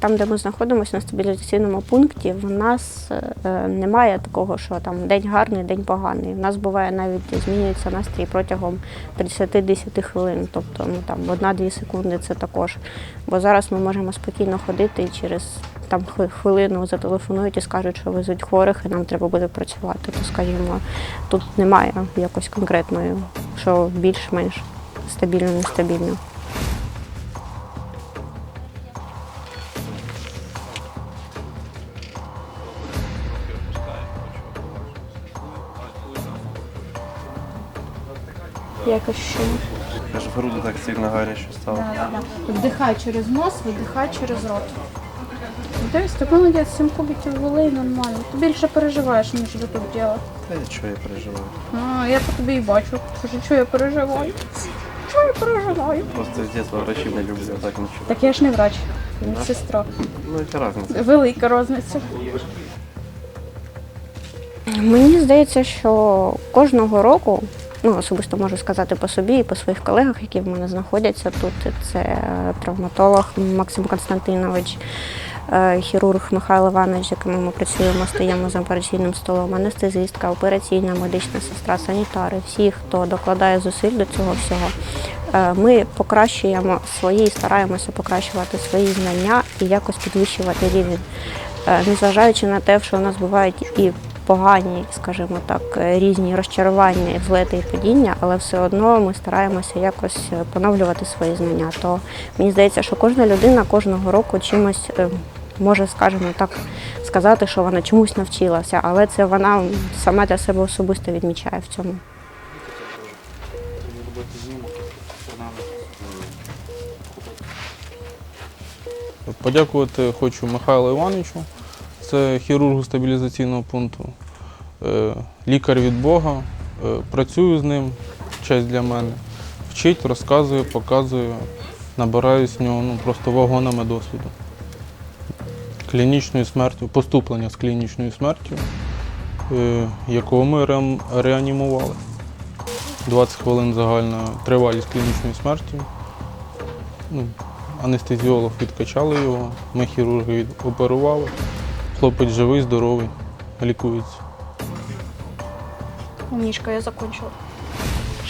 там, де ми знаходимося на стабілізаційному пункті, в нас е, немає такого, що там день гарний, день поганий. У нас буває навіть змінюється настрій протягом 30-10 хвилин. Тобто ну там одна-дві секунди це також. Бо зараз ми можемо спокійно ходити і через там хвилину зателефонують і скажуть, що везуть хворих, і нам треба буде працювати. То скажімо, тут немає якось конкретної, що більш-менш стабільно, нестабільно. Якось що. Аж в груди так сильно гаряче стало. Вдихай через нос, видихай через рот. Дивись, ти молодець, 7 кубиків вели нормально. Ти більше переживаєш, ніж за тут діло. Та я чого я переживаю. А, я по тобі і бачу. Кажу, що я переживаю. Що я переживаю? Просто з дитинства врачів не люблю, а так нічого. Так я ж не врач, я сестра. Ну яка різниця? Велика різниця. Мені здається, що кожного року, ну особисто можу сказати по собі і по своїх колегах, які в мене знаходяться тут. Це травматолог Максим Константинович, е, хірург Михайло Іванович, з якими ми працюємо, стаємо за операційним столом, анестезистка, операційна медична сестра, санітари, всі, хто докладає зусиль до цього всього. Е, Ми покращуємо свої і стараємося покращувати свої знання і якось підвищувати рівень. Е, Незважаючи на те, що у нас бувають і погані, скажімо так, е, різні розчарування, взлети і падіння, але все одно ми стараємося якось е, поновлювати свої знання. То мені здається, що кожна людина кожного року чимось е, може, скажімо так, сказати, що вона чомусь навчилася, але це вона сама для себе особисто відмічає в цьому. Подякувати хочу Михайлу Івановичу, це хірургу стабілізаційного пункту, е, лікар від Бога. Е, Працюю з ним, честь для мене. Вчить, розказує, показує, набираюсь з нього ну, просто вагонами досвіду. Клінічною смертю, поступлення з клінічною смертю, е, якого ми реанімували. 20 хвилин загальна тривалість клінічної смерті. Ну, Анестезіолог відкачали його, ми хірурги оперували. Хлопець живий, здоровий, лікується. Умнічка, я закончила.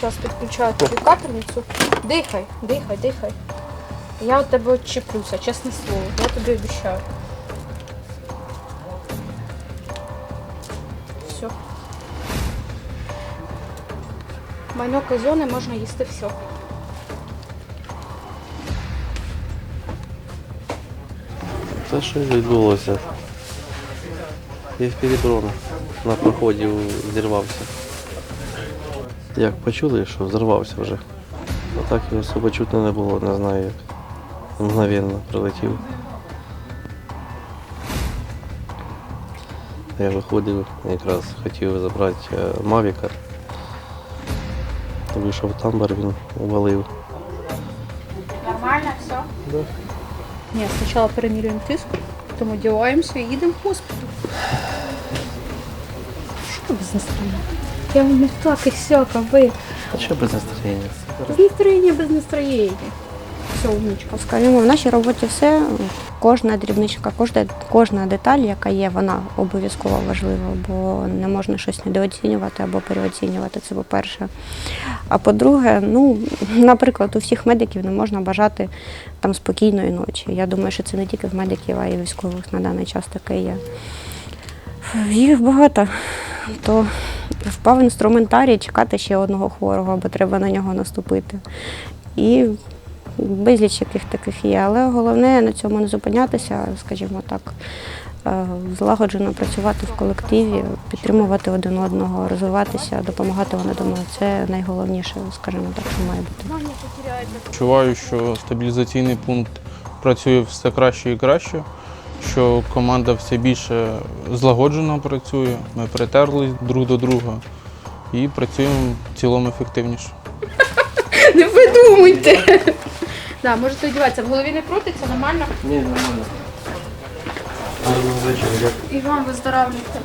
Зараз підключаю тобі капельницю. Дихай, дихай, дихай. Я у тебе відчеплюся, чесне слово. Я тобі обіцяю. Все. Майно казони можна їсти все. Та що ж відбулося? Півпередрон на проході зірвався. Як почули, що взорвався вже. А так його особо чутно не було, не знаю як. Мгновенно прилетів. Я виходив, якраз хотів забрати е, Мавіка. Вийшов тамбер, він увалив. Нормально все? Да. Ні, спочатку перемірюємо тиск, потім діваємося і їдемо в госпіталь. Що без настроєння? Я вам не так і сяка, ви. А що без настроєння? Без настроєння, без настроєння. Все, умничка. Скажімо, в нашій роботі все, кожна дрібничка, кожна, кожна деталь, яка є, вона обов'язково важлива, бо не можна щось недооцінювати або переоцінювати. Це по-перше. А по-друге, ну, наприклад, у всіх медиків не можна бажати там спокійної ночі. Я думаю, що це не тільки в медиків, а й військових на даний час таке є. Їх багато, то впав інструментарій чекати ще одного хворого, бо треба на нього наступити. І безліч яких таких є. Але головне на цьому не зупинятися, скажімо так, е, злагоджено працювати в колективі, підтримувати один одного, розвиватися, допомагати один одному. Це найголовніше, скажімо так, що має бути. Відчуваю, що стабілізаційний пункт працює все краще і краще, що команда все більше злагоджено працює, ми притерлись друг до друга і працюємо в цілому ефективніше. Не видумуйте. Да, можете одягатися. В голові не крутиться, нормально? Ні, нормально. І вам виздоравлюйте.